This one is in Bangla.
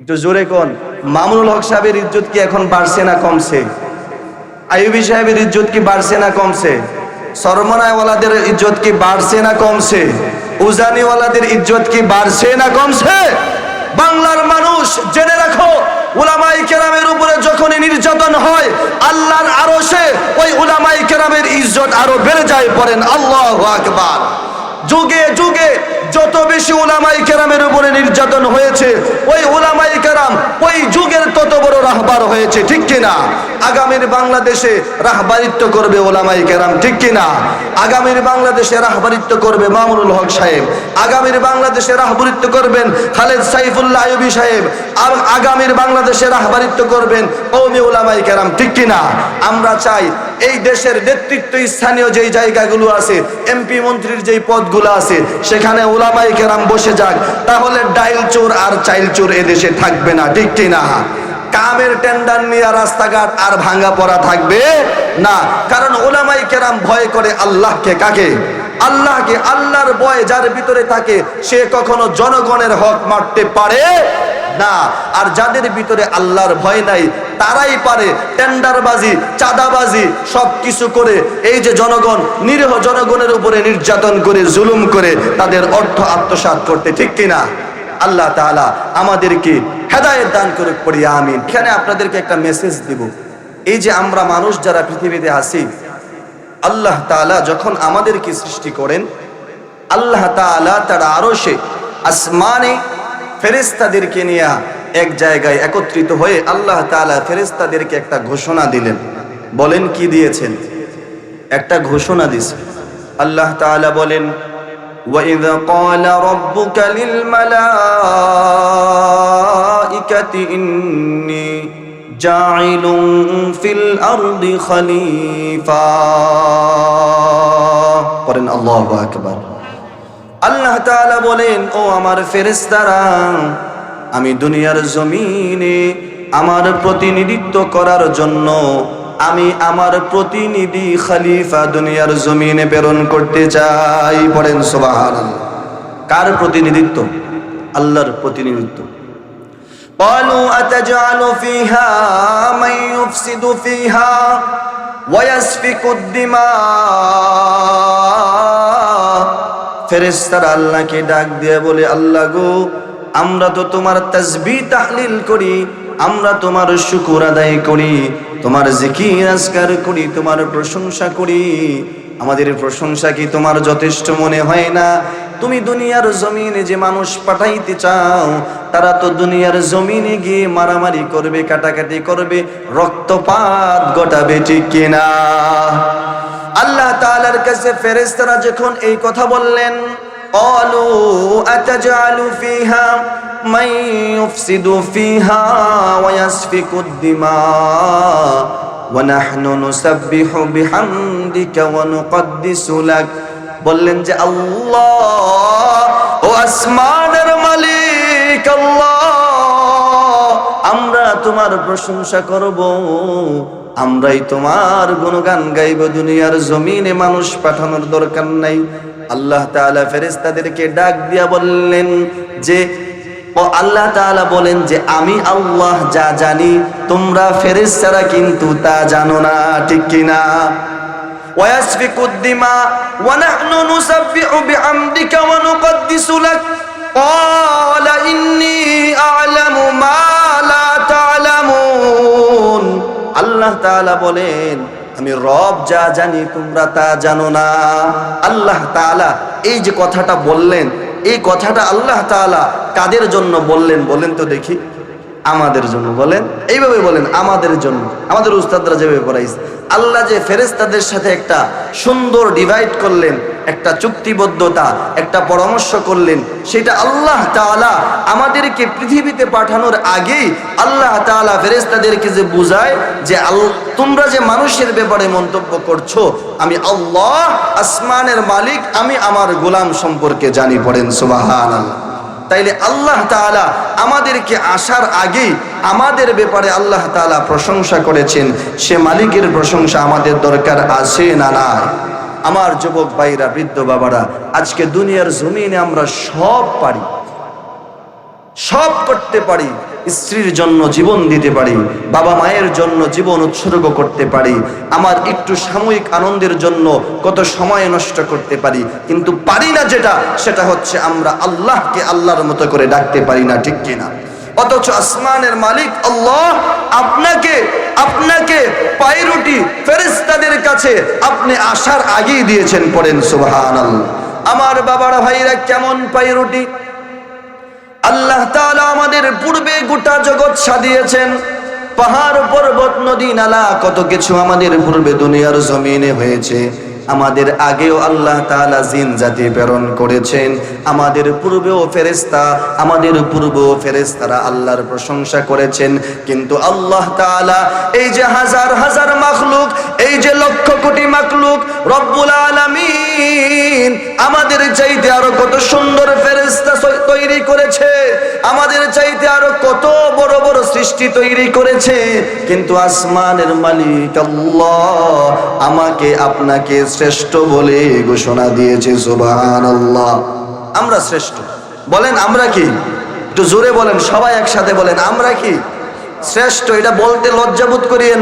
একটু জোরে কোন, মামুনুল হক সাহেবের ইজ্জত কি এখন বাড়ছে না কমছে? আইবি সাহেবের ইজ্জত কি বাড়ছে না কমছে? সরমনায়ওয়ালাদের ইজ্জত কি বাড়ছে না কমছে? উজানিওয়ালাদের ইজ্জত কি বাড়ছে না কমছে? বাংলার মানুষ জেনে রাখো উলামাই কেরামের উপরে যখনই নির্যাতন হয়, আল্লাহর আরশে ওই উলামাই কেরামের ইজ্জত আরও বেড়ে যায়, পড়েন আল্লাহু আকবার। যুগে যুগে যত বেশি ওলামাই কেরামের উপরে নির্যাতন হয়েছে, ওই ওলামাই কেরাম ওই যুগের তত বড় রাহবার হয়েছে, ঠিক কিনা? আগামীর বাংলাদেশে রাহবারিত্ব করবে ওলামাই কেরাম, ঠিক কিনা? আগামীর বাংলাদেশে রাহবারিত্ব করবে মামুনুল হক সাহেব। আগামীর বাংলাদেশে রাহবারিত্ব করবেন খালেদ সাইফুল্লাহ আইয়ুবী সাহেব। আর আগামীর বাংলাদেশে রাহবারিত্ব করবেন কৌমি ওলামাই কেরাম, ঠিক কিনা? আমরা চাই এই দেশের নেতৃত্ব স্থানীয় যেই জায়গাগুলো আছে, এমপি মন্ত্রীর যেই পদগুলো আছে, সেখানে ওলামাই কেরাম বসে যাক, তাহলে ডাইল চোর আর চাইল চোর এদেশে থাকবে না, ঠিক কিনা কামের টেন্ডার নিয়ে রাস্তাঘাট আর ভাঙ্গা পড়া থাকবে না, কারণ ওলামাই কেরাম ভয় করে আল্লাহকে কাকে? আল্লাহকে আল্লাহর ভয় যার ভিতরে থাকে, সে কখনো জনগণের হক মারতে পারে না। আর যাদের ভিতরে আল্লাহর ভয় নাই, তারাই পারে টেন্ডারবাজি, চাঁদাবাজি সব কিছু করে। এই যে জনগণ, নিরীহ জনগণের উপরে নির্যাতন করে, জুলুম করে, তাদের অর্থ আত্মসাৎ করতে ঠিক কিনা? আল্লাহ তাআলা আমাদেরকে হেদায়েত দান করে পড়ি, আমিন। এখানে আপনাদেরকে একটা মেসেজ দিব। এই যে আমরা মানুষ যারা পৃথিবীতে আছি আল্লাহ তাআলা যখন আমাদেরকে সৃষ্টি করেন আল্লাহ তাআলা তার আরশে আসমানে ফেরেশতাদেরকে নিয়ে এক জায়গায় একত্রিত হয়ে আল্লাহ তাআলা ফেরেশতাদেরকে একটা ঘোষণা দিলেন বলেন কি দিয়েছেন একটা ঘোষণা দিয়েছে আল্লাহ তাআলা বলেন وَإِذْ قَالَ رَبُّكَ لِلْمَلَائِكَةِ إِنِّي جَاعِلٌ فِي الْأَرْضِ خَلِيفَةً করেন আল্লাহু আকবার আল্লাহ তাআলা বলেন ও আমার ফেরেশতারা আমি দুনিয়ার জমিনে আমার প্রতিনিধিত্ব করার জন্য আমি আমার প্রতিনিধি খলিফা দুনিয়ার জমিনে প্রেরণ করতে চাই পড়েন সুবহানাল্লাহ কার প্রতিনিধিত্ব আল্লাহর প্রতিনিধিত্ব قالوا أتجعل فيها من يفسد فيها ফেরেস্তার আল্লাহকে ডাক দিয়া বলে, আল্লাহ গো, আমরা তো তোমার তাজবি তাহলিল করি, আমরা তোমার শুকুর আদায় করি, তোমার জিকির আজকার করি, তোমার প্রশংসা করি। আমাদের প্রশংসা কি তোমার যথেষ্ট মনে হয় না? তুমি দুনিয়ার জমিনে যে মানুষ পাঠাইতে চাও, তারা তো দুনিয়ার জমিনে গিয়ে মারামারি করবে, কাটাকাটি করবে, রক্তপাত ঘটাবে, ঠিক কিনা? আল্লাহ তালার কাছে ফেরেস্তারা যখন এই কথা বললেন অলু আতাজালু ফিহা মাই ইউফসিদু ফিহা ওয়া ইয়াসফিকু দিমা। ونحن نسبح بحمدك ونقدس لك বললেন যে আল্লাহ ও আসমানের মালিক আল্লাহ আমরা তোমার প্রশংসা করব আমরাই তোমার গুণগান গাইব দুনিয়ার জমিনে মানুষ পাঠানোর দরকার নাই আল্লাহ তাআলা ফেরেশতাদেরকে ডাক দিয়া বললেন যে ও আল্লাহ তাআলা বলেন যে আমি আল্লাহ যা জানি তোমরা ফেরেশতারা কিন্তু তা জানো না ঠিক কিনা ويسفك الدماء ونحن نسبح بحمدك ونقدس لك قال إني أعلم ما لا تعلمون আল্লাহ তাআলা বলেন আমি রব যা জানি তোমরা তা জানো না আল্লাহ তাআলা এই যে কথাটা বললেন এই কথাটা আল্লাহ তালা কাদের জন্য বললেন? বলেন তো দেখি। আমাদের জন্য বলেন। এইভাবে বলেন, আমাদের জন্য। আমাদের উস্তাদরা যেভাবে পড়াইছে। আল্লাহ যে ফেরেস্তাদের সাথে একটা সুন্দর ডিভাইড করলেন একটা চুক্তিবদ্ধতা, একটা পরামর্শ করলেন। সেটা আল্লাহ তাআলা আমাদেরকে পৃথিবীতে পাঠানোর আগেই আল্লাহ তাআলা ফেরেস্তাদেরকে যে বুঝায় যে তোমরা যে মানুষের ব্যাপারে মন্তব্য করছ, আমি আল্লাহ আসমানের মালিক, আমি আমার গোলাম সম্পর্কে জানি পড়েন, সুবহানাল্লাহ। তাইলে আল্লাহ তাআলা আমাদেরকে আসার আগেই আমাদের ব্যাপারে আল্লাহ তাআলা প্রশংসা করেছেন। সে মালিকের প্রশংসা আমাদের দরকার আছে না নাই? আমার যুবক ভাইরা, বৃদ্ধ বাবারা, আজকে দুনিয়ার জমিনে আমরা সব পারি। সব করতে পারি, স্ত্রীর জন্য জীবন দিতে পারি, বাবা মায়ের জন্য জীবন উৎসর্গ করতে পারি, আমার একটু সাময়িক আনন্দের জন্য কত সময় নষ্ট করতে পারি, কিন্তু পারি না যেটা, সেটা হচ্ছে আমরা আল্লাহকে আল্লাহর মতো করে ডাকতে পারি না, ঠিক কিনা? অথচ আসমানের মালিক আল্লাহ, আপনাকে আপনাকে ফেরেস্তাদের কাছে আপনি আসার আগেই দিয়েছেন পড়েন সুবহান আমার বাবারা ভাইরা কেমন পাই রুটি? আল্লাহ তাআলা আমাদের পূর্বে গোটা জগৎ সাজিয়েছেন। পাহাড়, পর্বত, নদী, নালা, কত কিছু আমাদের পূর্বে দুনিয়ার জমিনে হয়েছে। আমাদের আগেও আল্লাহ তালা জিন জাতি প্রেরণ করেছেন। আমাদের পূর্বেও ফেরেস্তা আমাদের পূর্বেও ফেরেস্তারা আল্লাহর প্রশংসা করেছেন। কিন্তু আল্লাহ তালা এই যে হাজার হাজার মাখলুক, এই যে লক্ষ কোটি মাখলুক, রব্বুল আলামিন। আমাদের চাইতে আরও কত সুন্দর ফেরেস্তা তৈরি করেছে। আমাদের চাইতে আরও কত বড় বড় সৃষ্টি তৈরি করেছে। কিন্তু আসমানের মালিক আল্লাহ আমাকে আপনাকে শ্রেষ্ঠ বলে ঘোষণা দিয়েছে সুবহান আল্লাহ আমরা শ্রেষ্ঠ। বলেন, আমরা কি? একটু জোরে বলেন, সবাই একসাথে বলেন, আমরা কি? শ্রেষ্ঠ, এটা বলতে লজ্জাবোধ করিয়েন